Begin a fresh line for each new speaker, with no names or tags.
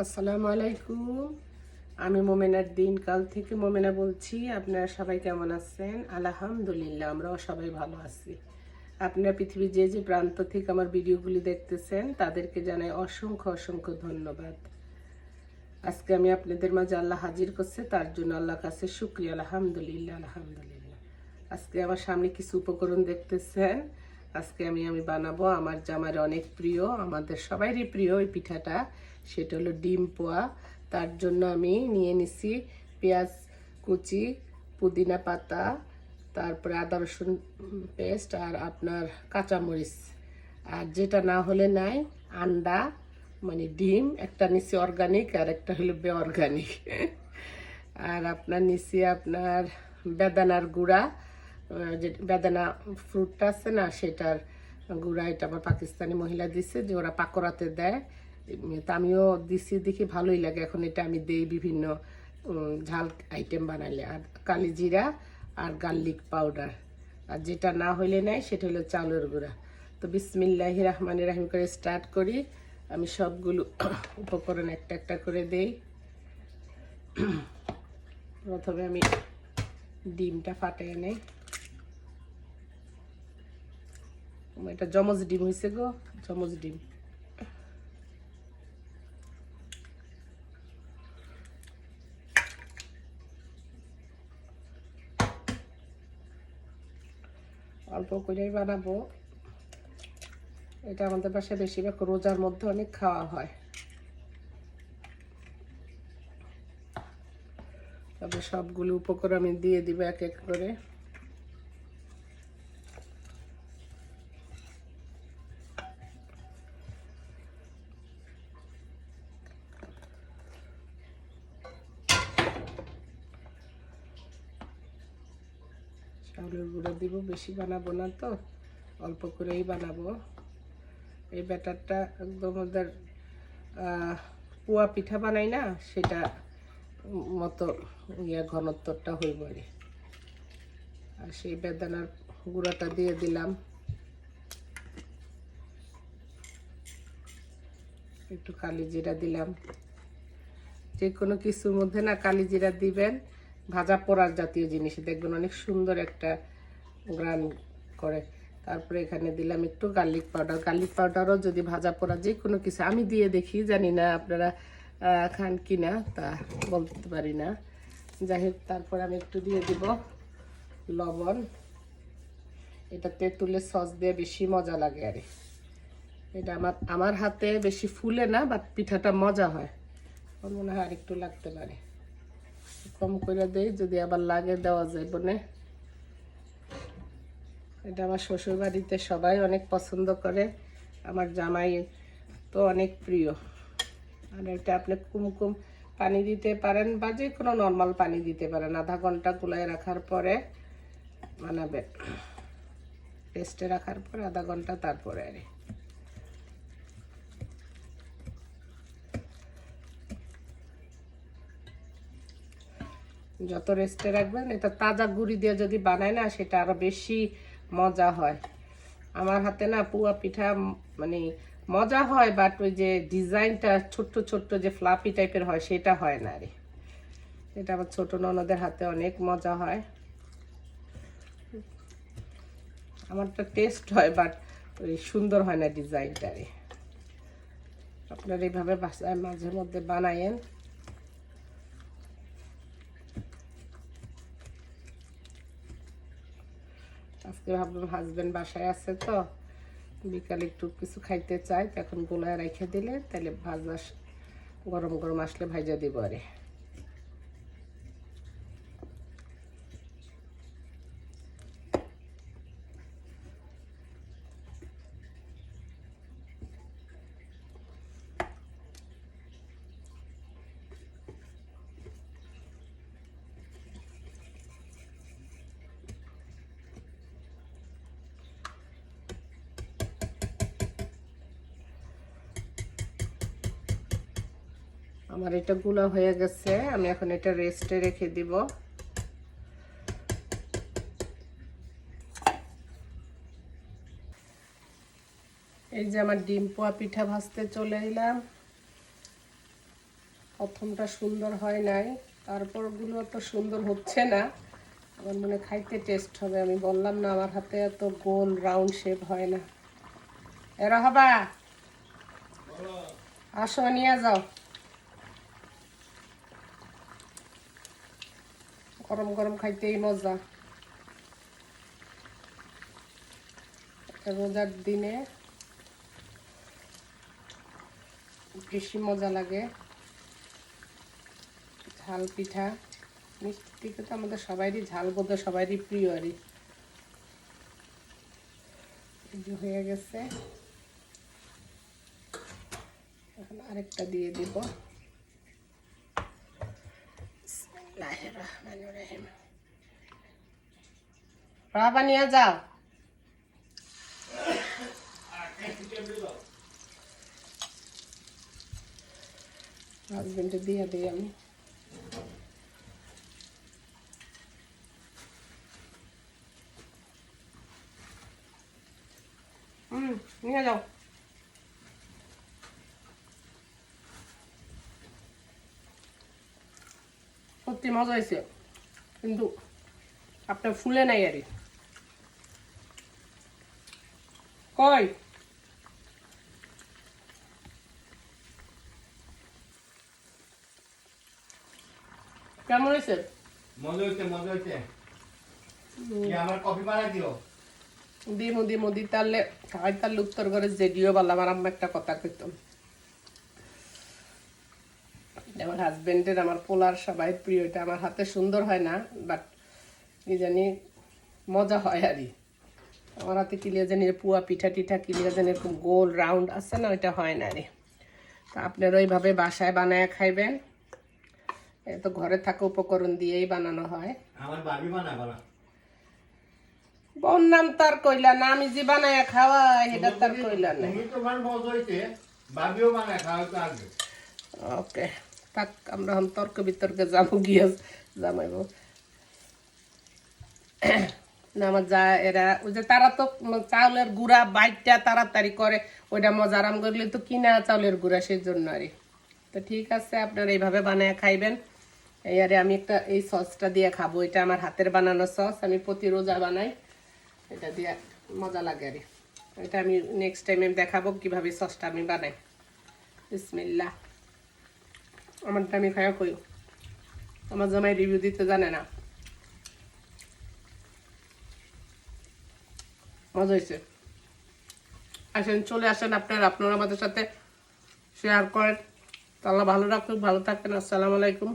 আসসালামু আলাইকুম। আমি মোমেনার দিন কাল থেকে মোমেনা বলছি, আপনারা সবাই কেমন আছেন? আলহামদুলিল্লাহ, আমরাও সবাই ভালো আছি। আপনারা পৃথিবীর যে যে প্রান্ত থেকে আমার ভিডিওগুলি দেখতেছেন, তাদেরকে জানাই অসংখ্য অসংখ্য ধন্যবাদ। আজকে আমি আপনাদের মাঝে আল্লাহ হাজির করছে, তার জন্য আল্লাহ কাছে শুক্রিয়া, আলহামদুলিল্লাহ আলহামদুলিল্লাহ। আজকে আমার সামনে কিছু উপকরণ দেখতেছেন। আজকে আমি আমি বানাবো, আমার জামার অনেক প্রিয়, আমাদের সবারই প্রিয় এই পিঠাটা। সেটা হলো ডিম পোয়া। তার জন্য আমি নিয়ে নিছি পেঁয়াজ কুচি, পুদিনা পাতা, তারপরে আদা রসুন পেস্ট আর আপনার কাঁচামরিচ। আর যেটা না হলে নাই, আন্ডা মানে ডিম, একটা নিচে অর্গানিক আর একটা হলো বে অর্গানিক আর আপনার নিচে আপনার বেদানার গুঁড়া যে বেদানা ফ্রুটটা আছে না, সেটার গুঁড়া, এটা আমার পাকিস্তানি মহিলা দিছে, যে ওরা পাকোড়াতে দেয়। তা আমিও দিচ্ছি দেখি ভালোই লাগে। এখন এটা আমি দেই বিভিন্ন ঝাল আইটেম বানাইলে। আর কালি জিরা আর গার্লিক পাউডার আর যেটা না হইলে নাই, সেটা হলো চালের গুঁড়া। তো বিসমিল্লাহ রহমান রাহিম করে স্টার্ট করি। আমি সবগুলো উপকরণ একটা একটা করে দেই। প্রথমে আমি ডিমটা ফাটিয়ে নেই। এটা জমজ ডিম হয়েছে গো জমজ ডিম। অল্প করেই বানাবো। এটা আমাদের বাসায় বেশিরভাগ রোজার মধ্যে অনেক খাওয়া হয়। তবে সবগুলো উপকরণ আমি দিয়ে দিব এক এক করে। চাউলের গুঁড়ো দিব, বেশি বানাবো না তো, অল্প করেই বানাবো। এই ব্যাটারটা একদম ওদের পুয়া পিঠা বানাই না, সেটা মতো ইয়া ঘনত্বটা হইব আর সেই বেদানার গুঁড়াটা দিয়ে দিলাম। একটু কালি জিরা দিলাম। যে কোনো কিছুর মধ্যে না কালি জিরা দিবেন ভাজা পোড়ার জাতীয় জিনিস। দেখবেন অনেক সুন্দর একটা গ্রান করে। তারপরে এখানে দিলাম একটু গার্লিক পাউডার গার্লিক পাউডারও যদি ভাজা পোড়া যে কোনো কিছু, আমি দিয়ে দেখি, জানি না আপনারা খান কি না, তা বলতে পারি না। যাই হোক, তারপর আমি একটু দিয়ে দিব লবণ। এটা তেঁতুলের সস দিয়ে বেশি মজা লাগে আরে এটা আমার আমার হাতে বেশি ফুলে না বাট পিঠাটা মজা হয়। আমার মনে হয় আরেকটু লাগতে পারে। কম করে দেই, যদি আবার লাগে দেওয়া যায় বনে এটা আমার শ্বশুর বাড়িতে সবাই অনেক পছন্দ করে, আমার জামাই তো অনেক প্রিয়। আর এটা আপনি কুমকুম পানি দিতে পারেন বা যে কোনো নর্মাল পানি দিতে পারেন, আধা ঘণ্টা গুলায় রাখার পরে বানাবে রেস্টে রাখার পরে আধা ঘণ্টা তারপরে আর। যত রেস্টে রাখবেন, এটা তাজা গুড়ি দিয়ে যদি বানায় না, সেটা আরও বেশি মজা হয়। আমার হাতে না পুয়া পিঠা মানে মজা হয় বাট ওই যে ডিজাইনটা ছোট্ট ছোট্ট যে ফ্লাপি টাইপের হয়, সেটা হয় না রে। এটা আমার ছোট ননদের হাতে অনেক মজা হয়। আমারটা টেস্ট হয় বাট ওই সুন্দর হয় না ডিজাইনটা রে। আপনারা এইভাবে বাসায় মাঝে মধ্যে বানায়েন। আজকে ভাবলাম হাজব্যান্ড বাসায় আছে তো, বিকালে একটু কিছু খাইতে চাই তখন গোলায় রেখে দিলে তাহলে ভাজা গরম গরম আসলে ভাজা দিব আরে। আমার এটা গুলা হয়ে গেছে, আমি এখন এটা রেস্টে রেখে দিব। এই যে আমার ডিম পোয়া পিঠা ভাজতে চলে এলাম। প্রথমটা সুন্দর হয় নাই, তারপরগুলো তো সুন্দর হচ্ছে না। আমার মনে খাইতে টেস্ট হবে, আমি বললাম না, আমার হাতে এত গোল রাউন্ড শেপ হয় না। এরা হবা? আসো, নিয়ে যাও। গরম গরম খাইতেই মজা। রোজার দিনে বেশি মজা লাগে। ঝাল পিঠা, মিষ্টি তো আমাদের সবারই ঝাল, বোধ সবারই প্রিয় আরই হয়ে গেছে। এখন আরেকটা দিয়ে দিব। বিসমিল্লাহির রহমানির রহিম রাবা নিয়ে যাও হাজবেন্ডে দিয়ে দিই আমি হুম নিয়ে যাও সত্যি মজা হয়েছে। কিন্তু আপনার ফুলে নাই আরে। কই? কেমন হয়েছে?
মজা হইছে মজা হইছে কি আমার কফি বানাই দিও
দিমু দিমু দি তাহলে খাওয়াই তাহলে উত্তর করে জেডিও বললাম আমার আম্মা একটা কথা কইতাম আমার হাজবেন্ডের আমার পোলার সবাই প্রিয় এটা আমার হাতে সুন্দর হয় না বাট কি জানি মজা হয় আরই আমার হাতে কিলিয়া জানি পুয়া পিঠা টিঠা কিলিয়া জানি এরকম গোল রাউন্ড আছে না ওইটা হয় না রে তা আপনারা ওইভাবে বাসায় বানায় খাইবেন। এ তো ঘরে থাকা উপকরণ দিয়েই বানানো হয়।
আমার বাবি বানা বলা।
বোন নাম তার কইলা না আমি যে বানায় খাওয়াই এটা তার কইলা না
তুমি তোমার মজা হইছে বাবিও বানায় খাওয়া তো আসবে
ওকে। থাক আমরা এখন তর্ক বিতর্কে যাব, গিয়ে জামাইব। না, আমার যা, এরা, ওই যে তারা তো চাউলের গুঁড়া বাইটটা তাড়াতাড়ি করে, ওইটা মজা আরাম করলে তো কিনা চাউলের গুঁড়া সেই জন্য আরে। তো ঠিক আছে, আপনারা এইভাবে বানায় খাইবেন। এই আরে আমি একটা, এই সসটা দিয়ে খাব, এটা আমার হাতের বানানো সস, আমি প্রতি রোজা বানাই। এটা দিয়ে মজা লাগে আরে। এটা আমি নেক্সট টাইমে দেখাবো কীভাবে সসটা আমি বানাই। বিসমিল্লাহ। আমারটা দামি খায়া কই আমার জামাই রিভিউ দিতে জানে না। মজা হয়েছে আসেন, চলে আসেন আপনারা আপনারা আমাদের সাথে শেয়ার করেন। তাহলে ভালো রাখুন ভালো থাকেন। আসসালামু আলাইকুম।